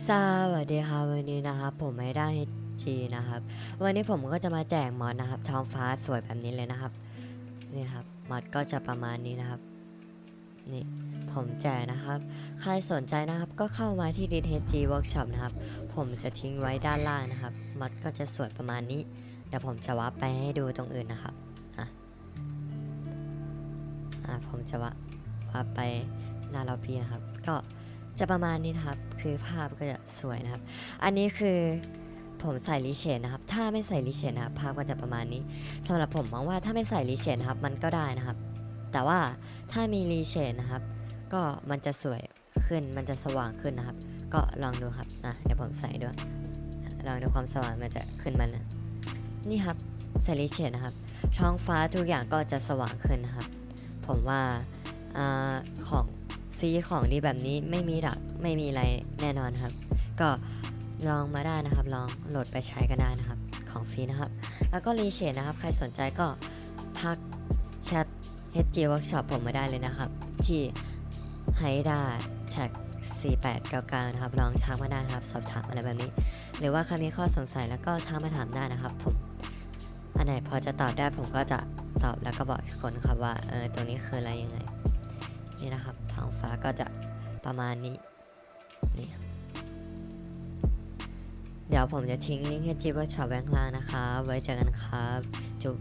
สวัสดีครับวันนี้นะครับ ผมไม่ได้จีนะครับ วันนี้ผมก็จะมาแจกมอดนะครับท้องฟ้าสวยแบบนี้เลยนะครับนี่ครับมอดก็จะประมาณนี้นะครับนี่ผมแจกนะครับ ใครสนใจนะครับก็เข้ามาที่ d h g Workshop นะครับ ผมจะทิ้งไว้ด้านล่างนะครับมอดก็จะสวยประมาณนี้ เดี๋ยวผมจะวับไปให้ดูตรงอื่นนะครับอะอะผมจะวะวับไปหน้าล็อบบี้นะครับ ก็ จะประมาณนี้นะครับ คือภาพก็จะสวยนะครับ อันนี้คือผมใส่รีเชนนะครับ ถ้าไม่ใส่รีเชนนะครับ ภาพก็จะประมาณนี้สำหรับผมมองว่าถ้าไม่ใส่รีเชนนะครับ มันก็ได้นะครับ แต่ว่าถ้ามีรีเชนนะครับ ก็มันจะสวยขึ้น มันจะสว่างขึ้นนะครับ ก็ลองดูครับ อะ เดี๋ยวผมใส่ด้วย ลองดูความสว่างมันจะขึ้นมาเลยนี่ครับใส่รีเชนนะครับ ท้องฟ้าทุกอย่างก็จะสว่างขึ้นนะครับ ผมว่าอาของ ฟรีของดีแบบนี้ไม่มีหลักไม่มีอะไรแน่นอนครับ ก็ลองมาได้นะครับ ลองโหลดไปใช้กันได้นะครับ ของฟรีนะครับ แล้วก็รีเชนนะครับ ใครสนใจก็ทักแชท HG Workshop ผมมาได้เลยนะครับ ที่ไฮด้าแท็ก4899นะครับ ลองทักมาได้นะครับ สอบถามอะไรแบบนี้ หรือว่าใครมีข้อสงสัยแล้วก็ทักมาถามได้นะครับ ผม อันไหนพอจะตอบได้ผมก็จะตอบแล้วก็บอกทุกคนครับว่าเออตรงนี้คืออะไรยังไง นี่นะครับท้องฟ้าก็จะประมาณนี้นี่เดี๋ยวผมจะทิ้งลิงก์ให้จีบว่าชาวแบงค์ล่างนะครับไว้เจอกันครับ จุ๊บ